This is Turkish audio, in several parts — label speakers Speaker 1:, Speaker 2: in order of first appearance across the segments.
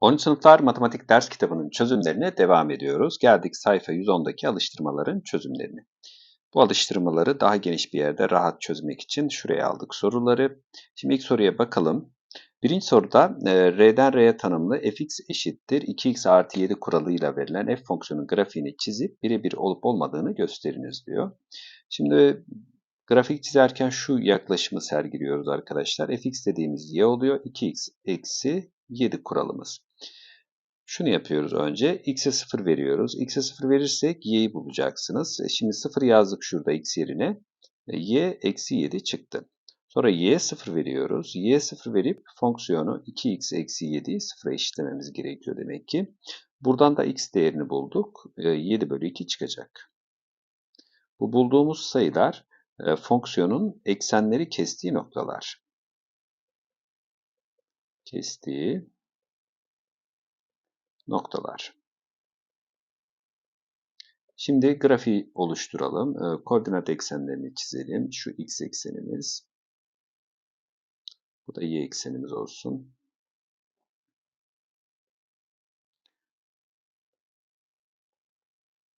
Speaker 1: 10. sınıflar matematik ders kitabının çözümlerine devam ediyoruz. Geldik sayfa 110'daki alıştırmaların çözümlerine. Bu alıştırmaları daha geniş bir yerde rahat çözmek için şuraya aldık soruları. Şimdi ilk soruya bakalım. Birinci soruda e, R'den R'ye tanımlı fx eşittir 2x artı 7 kuralıyla verilen f fonksiyonun grafiğini çizip birebir olup olmadığını gösteriniz diyor. Şimdi grafik çizerken şu yaklaşımı sergiliyoruz arkadaşlar. fx dediğimiz y oluyor. 2x eksi 7 kuralımız. Şunu yapıyoruz önce. X'e 0 veriyoruz. X'e 0 verirsek y'yi bulacaksınız. E, şimdi 0 yazdık şurada x yerine. E, y eksi 7 çıktı. Sonra y'ye 0 veriyoruz. y'ye 0 verip fonksiyonu 2x eksi 7'yi 0'a eşitlememiz gerekiyor demek ki. Buradan da x değerini bulduk. 7 e, bölü 2 çıkacak. Bu bulduğumuz sayılar fonksiyonun eksenleri kestiği noktalar. Kestiği noktalar. Şimdi grafiği oluşturalım. Ee, koordinat eksenlerini çizelim. Şu x eksenimiz. Bu da y eksenimiz olsun.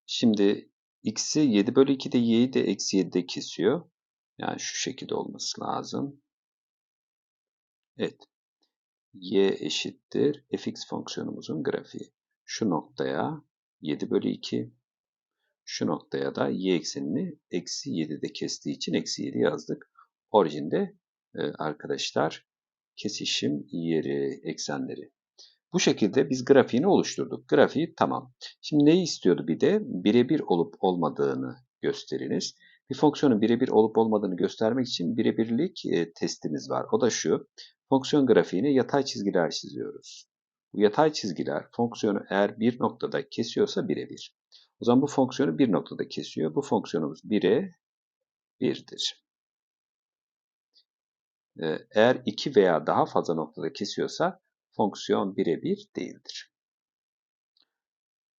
Speaker 1: Şimdi x'i 7 bölü 2'de y'yi de eksi 7'de kesiyor. Yani şu şekilde olması lazım. Evet y eşittir fx fonksiyonumuzun grafiği. Şu noktaya 7 bölü 2, şu noktaya da y eksenini eksi 7'de kestiği için eksi 7 yazdık. Orijinde e, arkadaşlar kesişim yeri, eksenleri. Bu şekilde biz grafiğini oluşturduk. Grafiği tamam. Şimdi neyi istiyordu bir de? Birebir olup olmadığını gösteriniz. Bir fonksiyonun birebir olup olmadığını göstermek için birebirlik e, testimiz var. O da şu. Fonksiyon grafiğini yatay çizgiler çiziyoruz. Bu yatay çizgiler fonksiyonu eğer bir noktada kesiyorsa birebir. O zaman bu fonksiyonu bir noktada kesiyor. Bu fonksiyonumuz 1'e 1'dir. Ee, eğer iki veya daha fazla noktada kesiyorsa fonksiyon birebir değildir.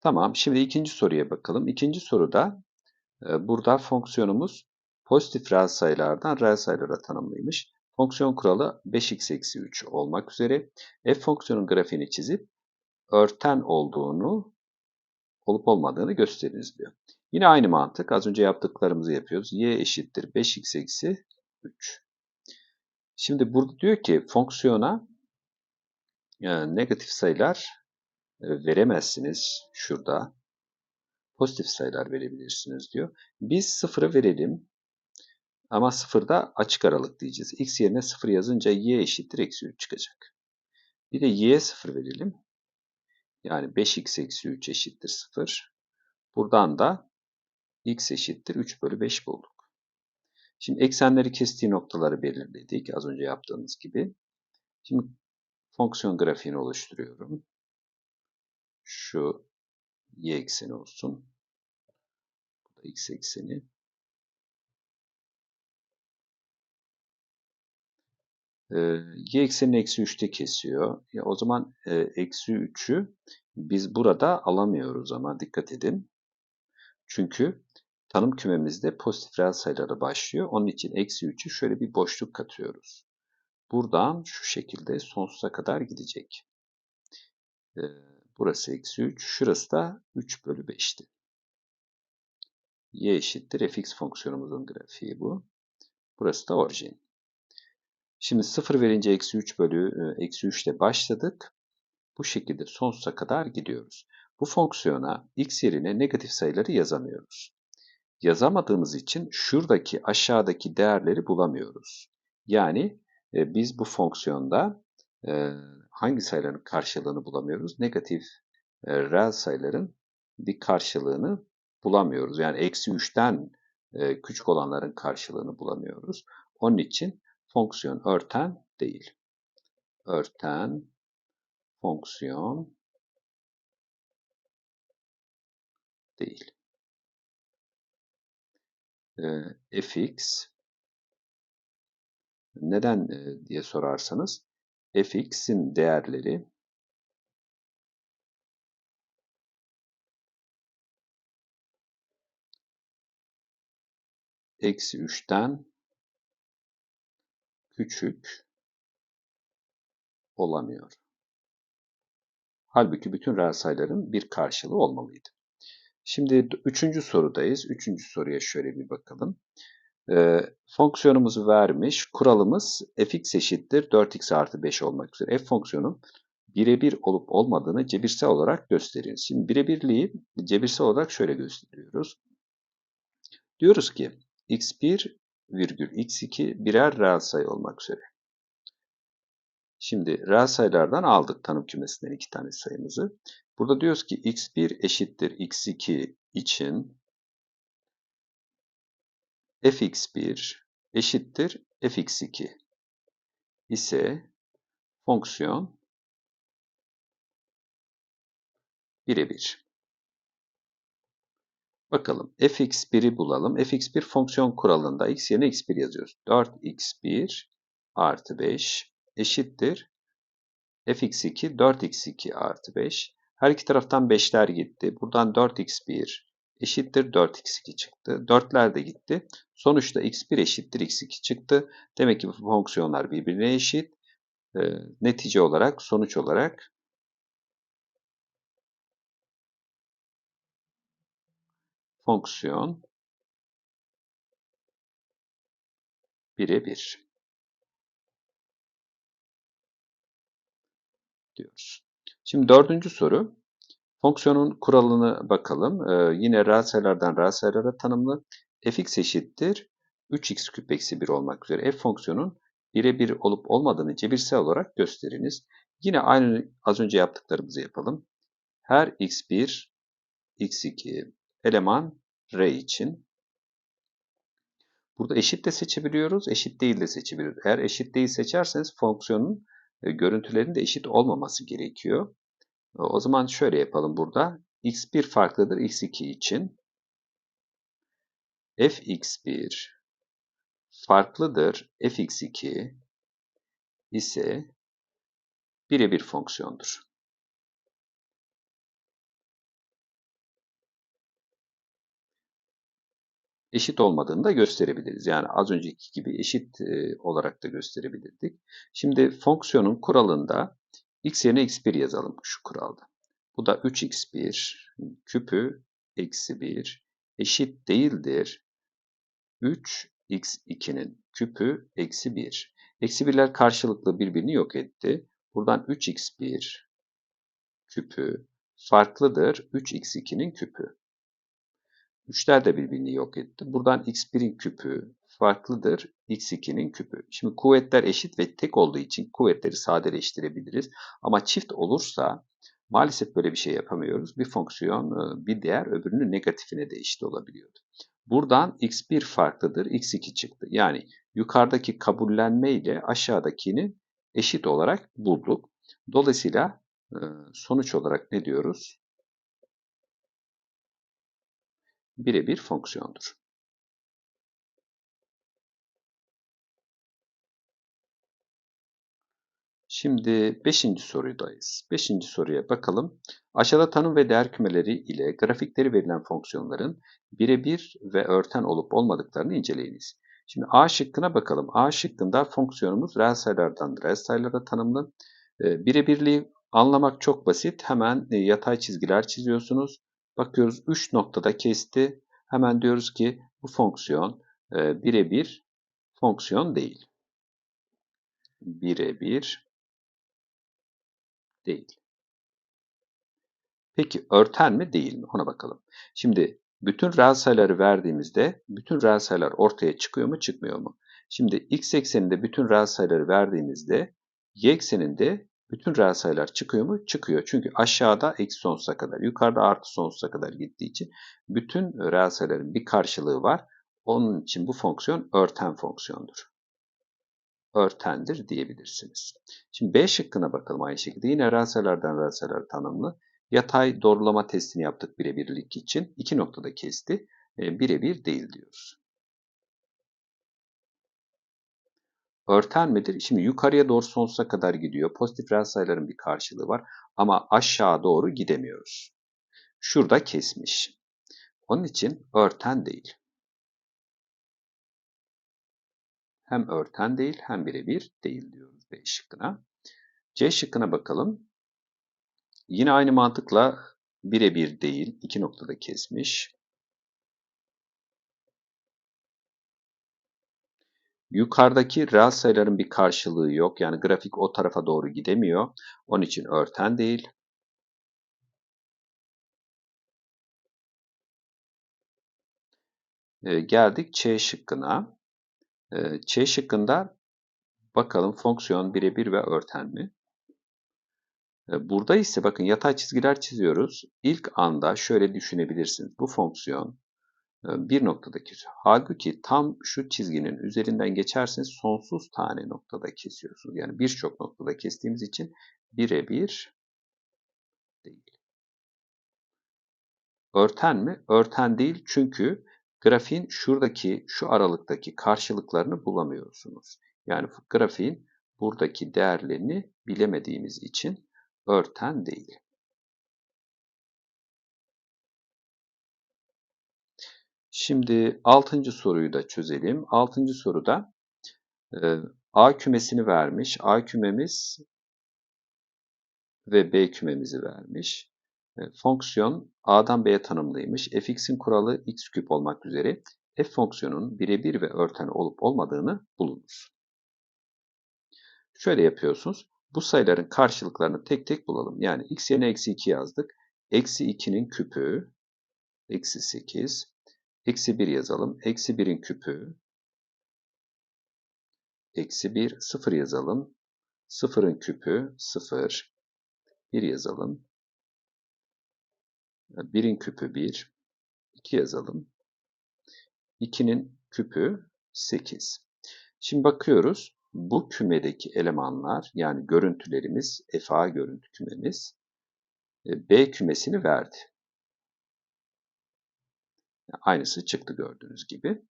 Speaker 1: Tamam, şimdi ikinci soruya bakalım. İkinci soruda e, burada fonksiyonumuz pozitif reel sayılardan reel sayılara tanımlıymış. Fonksiyon kuralı 5x eksi 3 olmak üzere f fonksiyonun grafiğini çizip örten olduğunu olup olmadığını gösteriniz diyor. Yine aynı mantık. Az önce yaptıklarımızı yapıyoruz. y eşittir 5x eksi 3. Şimdi burada diyor ki fonksiyona yani negatif sayılar e, veremezsiniz şurada. Pozitif sayılar verebilirsiniz diyor. Biz sıfırı verelim. Ama sıfırda açık aralık diyeceğiz. X yerine sıfır yazınca y eşittir eksi 3 çıkacak. Bir de y'ye sıfır verelim. Yani 5x eksi 3 eşittir 0. Buradan da x eşittir 3 bölü 5 bulduk. Şimdi eksenleri kestiği noktaları belirledik az önce yaptığımız gibi. Şimdi fonksiyon grafiğini oluşturuyorum. Şu y ekseni olsun. Bu da x ekseni. Y eksenini eksi 3'te kesiyor. Ya o zaman e, eksi 3'ü biz burada alamıyoruz ama dikkat edin. Çünkü tanım kümemizde pozitif reel sayılara başlıyor. Onun için eksi 3'ü şöyle bir boşluk katıyoruz. Buradan şu şekilde sonsuza kadar gidecek. E, burası eksi 3. Şurası da 3 bölü 5'ti. y eşittir fx fonksiyonumuzun grafiği bu. Burası da orijin. Şimdi 0 verince eksi 3 bölü e, eksi 3 ile başladık. Bu şekilde sonsuza kadar gidiyoruz. Bu fonksiyona x yerine negatif sayıları yazamıyoruz. Yazamadığımız için şuradaki aşağıdaki değerleri bulamıyoruz. Yani e, biz bu fonksiyonda e, hangi sayıların karşılığını bulamıyoruz? Negatif e, reel sayıların bir karşılığını bulamıyoruz. Yani eksi 3'ten e, küçük olanların karşılığını bulamıyoruz. Onun için fonksiyon örten değil. Örten fonksiyon değil. E, fx neden e, diye sorarsanız fx'in değerleri eksi 3'ten küçük olamıyor. Halbuki bütün reel sayıların bir karşılığı olmalıydı. Şimdi üçüncü sorudayız. Üçüncü soruya şöyle bir bakalım. Ee, fonksiyonumuzu vermiş. Kuralımız fx eşittir 4x artı 5 olmak üzere. f fonksiyonun birebir olup olmadığını cebirsel olarak gösteririz. Şimdi birebirliği cebirsel olarak şöyle gösteriyoruz. Diyoruz ki x1 virgül x2 birer reel sayı olmak üzere. Şimdi reel sayılardan aldık tanım kümesinden iki tane sayımızı. Burada diyoruz ki x1 eşittir x2 için fx1 eşittir fx2 ise fonksiyon birebir. Bakalım fx1'i bulalım. fx1 fonksiyon kuralında x yerine x1 yazıyoruz. 4x1 artı 5 eşittir fx2 4x2 artı 5. Her iki taraftan 5'ler gitti. Buradan 4x1 eşittir 4x2 çıktı. 4'ler de gitti. Sonuçta x1 eşittir x2 çıktı. Demek ki bu fonksiyonlar birbirine eşit. E, netice olarak, sonuç olarak fonksiyon birebir diyoruz. Şimdi dördüncü soru. Fonksiyonun kuralını bakalım. Ee, yine reel sayılara tanımlı. fx eşittir 3x küp eksi 1 olmak üzere f fonksiyonun birebir olup olmadığını cebirsel olarak gösteriniz. Yine aynı az önce yaptıklarımızı yapalım. Her x1, x2 eleman r için burada eşit de seçebiliyoruz, eşit değil de seçebiliyoruz. Eğer eşit değil seçerseniz fonksiyonun e, görüntülerinin de eşit olmaması gerekiyor. O zaman şöyle yapalım burada. x1 farklıdır x2 için. fx1 farklıdır fx2 ise birebir fonksiyondur. Eşit olmadığını da gösterebiliriz. Yani az önceki gibi eşit e, olarak da gösterebilirdik. Şimdi fonksiyonun kuralında x yerine x1 yazalım şu kuralda. Bu da 3x1 küpü eksi 1 eşit değildir. 3x2'nin küpü eksi 1. Eksi 1'ler karşılıklı birbirini yok etti. Buradan 3x1 küpü farklıdır 3x2'nin küpü. 3'ler de birbirini yok etti. Buradan x1'in küpü farklıdır x2'nin küpü. Şimdi kuvvetler eşit ve tek olduğu için kuvvetleri sadeleştirebiliriz. Ama çift olursa maalesef böyle bir şey yapamıyoruz. Bir fonksiyon e, bir değer öbürünün negatifine de eşit olabiliyordu. Buradan x1 farklıdır x2 çıktı. Yani yukarıdaki kabullenme ile aşağıdakini eşit olarak bulduk. Dolayısıyla e, sonuç olarak ne diyoruz? Birebir fonksiyondur. Şimdi 5. sorudayız. 5. soruya bakalım. Aşağıda tanım ve değer kümeleri ile grafikleri verilen fonksiyonların birebir ve örten olup olmadıklarını inceleyiniz. Şimdi A şıkkına bakalım. A şıkkında fonksiyonumuz reel sayılardan reel sayılara tanımlı. Ee, birebirliği anlamak çok basit. Hemen e, yatay çizgiler çiziyorsunuz. Bakıyoruz 3 noktada kesti. Hemen diyoruz ki bu fonksiyon e, birebir fonksiyon değil. Birebir değil. Peki örten mi değil mi? Ona bakalım. Şimdi bütün reel sayıları verdiğimizde bütün reel sayılar ortaya çıkıyor mu çıkmıyor mu? Şimdi x ekseninde bütün reel sayıları verdiğimizde y ekseninde bütün reel sayılar çıkıyor mu? Çıkıyor. Çünkü aşağıda eksi sonsuza kadar, yukarıda artı sonsuza kadar gittiği için bütün reel sayıların bir karşılığı var. Onun için bu fonksiyon örten fonksiyondur örtendir diyebilirsiniz. Şimdi B şıkkına bakalım aynı şekilde. Yine reel sayılardan reel sayılar tanımlı. Yatay doğrulama testini yaptık birebirlik için. İki noktada kesti. E, birebir değil diyoruz. Örten midir? Şimdi yukarıya doğru sonsuza kadar gidiyor. Pozitif reel sayıların bir karşılığı var. Ama aşağı doğru gidemiyoruz. Şurada kesmiş. Onun için örten değil. hem örten değil hem birebir değil diyoruz B şıkkına. C şıkkına bakalım. Yine aynı mantıkla birebir değil, iki noktada kesmiş. Yukarıdaki reel sayıların bir karşılığı yok. Yani grafik o tarafa doğru gidemiyor. Onun için örten değil. Ee, geldik Ç şıkkına. Ee, Ç şıkkında bakalım fonksiyon birebir ve örten mi? Ee, burada ise bakın yatay çizgiler çiziyoruz. İlk anda şöyle düşünebilirsiniz. Bu fonksiyon e, bir noktada kesiyor. Halbuki tam şu çizginin üzerinden geçerseniz sonsuz tane noktada kesiyorsunuz. Yani birçok noktada kestiğimiz için birebir değil. Örten mi? Örten değil çünkü grafiğin şuradaki şu aralıktaki karşılıklarını bulamıyorsunuz. Yani grafiğin buradaki değerlerini bilemediğimiz için örten değil. Şimdi altıncı soruyu da çözelim. Altıncı soruda e, A kümesini vermiş. A kümemiz ve B kümemizi vermiş. E, fonksiyon A'dan B'ye tanımlıymış. fx'in kuralı x küp olmak üzere f fonksiyonun birebir ve örten olup olmadığını bulunuz. Şöyle yapıyorsunuz. Bu sayıların karşılıklarını tek tek bulalım. Yani x yerine eksi 2 yazdık. Eksi 2'nin küpü eksi 8. Eksi 1 yazalım. Eksi 1'in küpü eksi 1. 0 yazalım. 0'ın küpü 0. 1 yazalım. 1'in küpü 1. 2 yazalım. 2'nin küpü 8. Şimdi bakıyoruz. Bu kümedeki elemanlar yani görüntülerimiz FA görüntü kümemiz e, B kümesini verdi. Aynısı çıktı gördüğünüz gibi.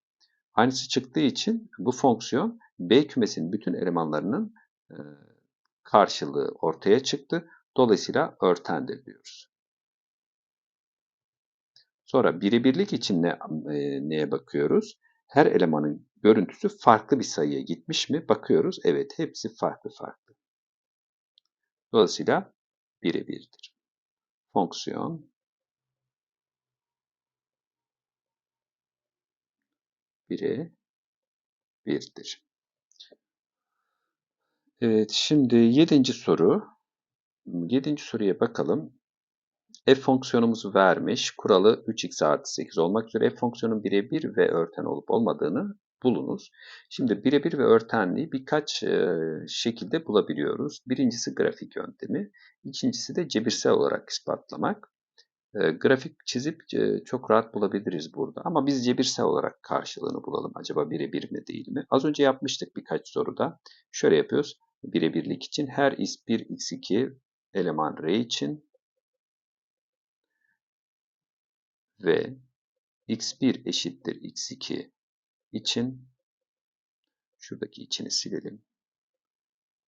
Speaker 1: Aynısı çıktığı için bu fonksiyon B kümesinin bütün elemanlarının e, karşılığı ortaya çıktı. Dolayısıyla örtendir diyoruz. Sonra birebirlik için ne, e, neye bakıyoruz? Her elemanın görüntüsü farklı bir sayıya gitmiş mi? Bakıyoruz. Evet hepsi farklı farklı. Dolayısıyla birebirdir. Fonksiyon bire birdir. Evet şimdi yedinci soru. Yedinci soruya bakalım f fonksiyonumuzu vermiş. Kuralı 3x artı 8 olmak üzere f fonksiyonun birebir ve örten olup olmadığını bulunuz. Şimdi birebir ve örtenliği birkaç şekilde bulabiliyoruz. Birincisi grafik yöntemi, ikincisi de cebirsel olarak ispatlamak. Grafik çizip çok rahat bulabiliriz burada ama biz cebirsel olarak karşılığını bulalım. Acaba birebir mi değil mi? Az önce yapmıştık birkaç soruda. Şöyle yapıyoruz. Birebirlik için her x1, x2 eleman r için ve x1 eşittir x2 için şuradaki içini silelim.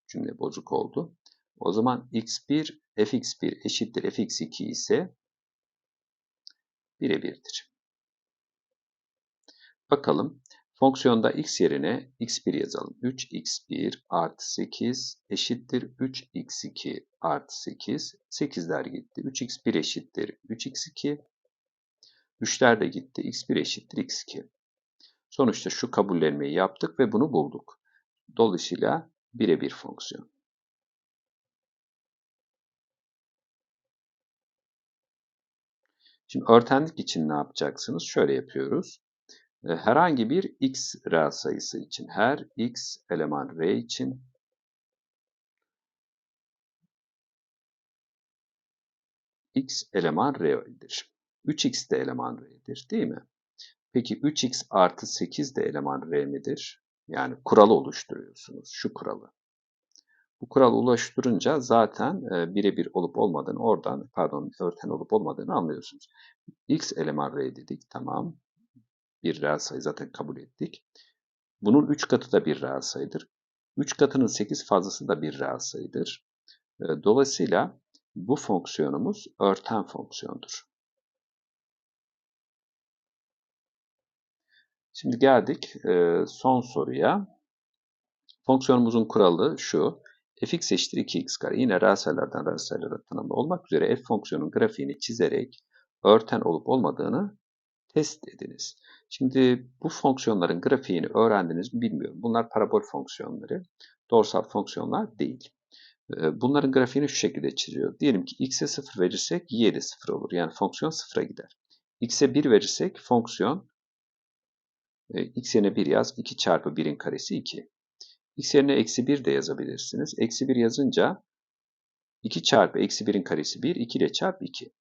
Speaker 1: Cümle bozuk oldu. O zaman x1 fx1 eşittir fx2 ise birebirdir. Bakalım fonksiyonda x yerine x1 yazalım. 3x1 artı 8 eşittir 3x2 artı 8. 8'ler gitti. 3x1 eşittir 3x2 3'ler de gitti. x1 eşittir x2. Sonuçta şu kabullenmeyi yaptık ve bunu bulduk. Dolayısıyla birebir fonksiyon. Şimdi örtenlik için ne yapacaksınız? Şöyle yapıyoruz. Ee, herhangi bir x reel sayısı için, her x eleman r için x eleman r'dir. 3x de eleman r'dir değil mi? Peki 3x artı 8 de eleman r midir? Yani kuralı oluşturuyorsunuz. Şu kuralı. Bu kuralı oluşturunca zaten e, birebir olup olmadığını oradan pardon örten olup olmadığını anlıyorsunuz. x eleman r dedik. Tamam. Bir reel sayı zaten kabul ettik. Bunun 3 katı da bir reel sayıdır. 3 katının 8 fazlası da bir reel sayıdır. E, dolayısıyla bu fonksiyonumuz örten fonksiyondur. Şimdi geldik e, son soruya. Fonksiyonumuzun kuralı şu. Fx eşittir 2x kare. Yine reel sayılardan tanımlı olmak üzere f fonksiyonun grafiğini çizerek örten olup olmadığını test ediniz. Şimdi bu fonksiyonların grafiğini öğrendiniz mi bilmiyorum. Bunlar parabol fonksiyonları, doğrusal fonksiyonlar değil. Ee, bunların grafiğini şu şekilde çiziyor. Diyelim ki x'e 0 verirsek y de 0 olur. Yani fonksiyon 0'a gider. x'e 1 verirsek fonksiyon x yerine 1 yaz. 2 çarpı 1'in karesi 2. x yerine eksi 1 de yazabilirsiniz. Eksi 1 yazınca 2 çarpı eksi 1'in karesi 1. 2 ile çarp 2.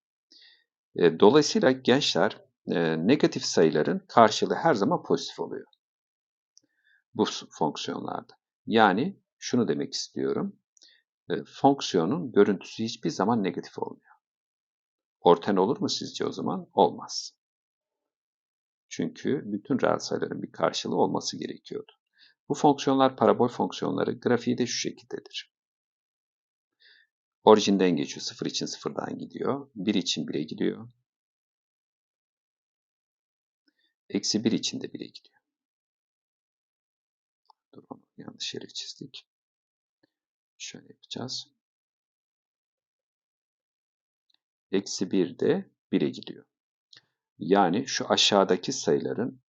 Speaker 1: E, dolayısıyla gençler e, negatif sayıların karşılığı her zaman pozitif oluyor. Bu fonksiyonlarda. Yani şunu demek istiyorum. E, fonksiyonun görüntüsü hiçbir zaman negatif olmuyor. Orten olur mu sizce o zaman? Olmaz. Çünkü bütün reel sayıların bir karşılığı olması gerekiyordu. Bu fonksiyonlar parabol fonksiyonları grafiği de şu şekildedir. Orijinden geçiyor. 0 için 0'dan gidiyor. 1 için 1'e gidiyor. Eksi 1 için de 1'e gidiyor. Dur onu yanlış yere çizdik. Şöyle yapacağız. Eksi 1 de 1'e gidiyor. Yani şu aşağıdaki sayıların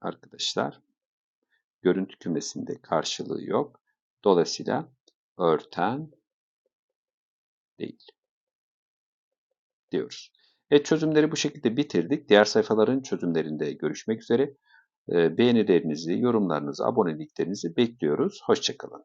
Speaker 1: arkadaşlar görüntü kümesinde karşılığı yok. Dolayısıyla örten değil diyoruz. Evet çözümleri bu şekilde bitirdik. Diğer sayfaların çözümlerinde görüşmek üzere. Beğenilerinizi, yorumlarınızı, aboneliklerinizi bekliyoruz. Hoşçakalın.